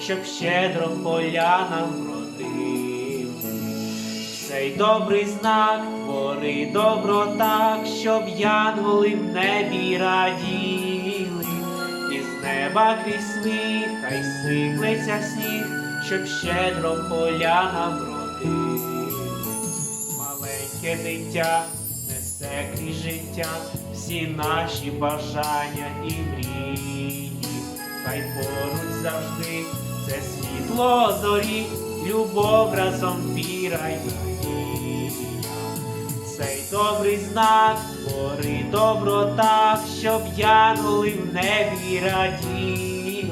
щоб щедро полянам вродили. Цей добрий знак твори добро так, щоб янголи в небі раділи, і з неба крізь сміх, хай сиплеться сніг, щоб щедро полянам вродили. Маленьке дитя несе крізь життя всі наші бажання і мрії, хай поруч завжди це світло зорі, любов разом віра й. Цей добрий знак твори добро так, щоб янголи в небі раділи,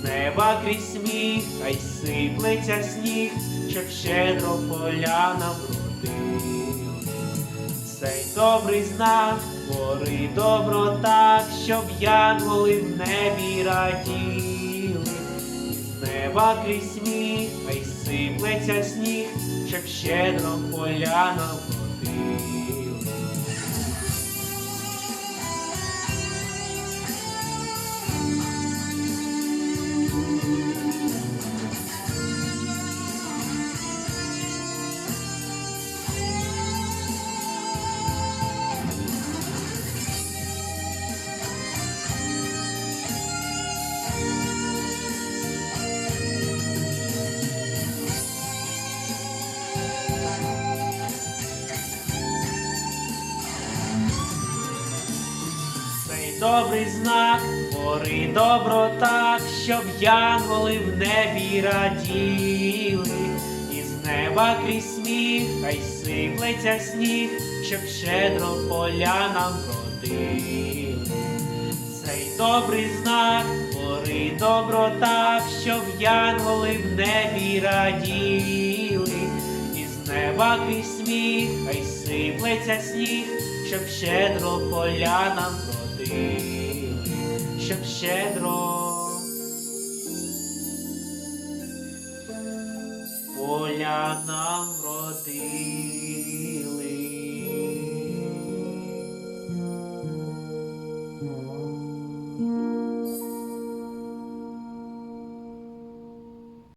з неба крізь сміх, хай сиплеться сніг, щоб щедро полянам родили. Цей добрий знак твори добро так, щоб янголи в небі раділи, неба крізь сміх, хай сиплеться сніг, щоб щедро поляна родили. Добрий знак твори добро так, щоб янголи в небі раділи, і з неба крізь сміх, хай сиплеться сніг, щоб щедро полянам родили. Цей добрий знак твори добро так, щоб янголи в небі раділи, і з неба крізь сміх, хай сиплеться сніг, щоб щедро полянам родили, щоб щедро полянам родили.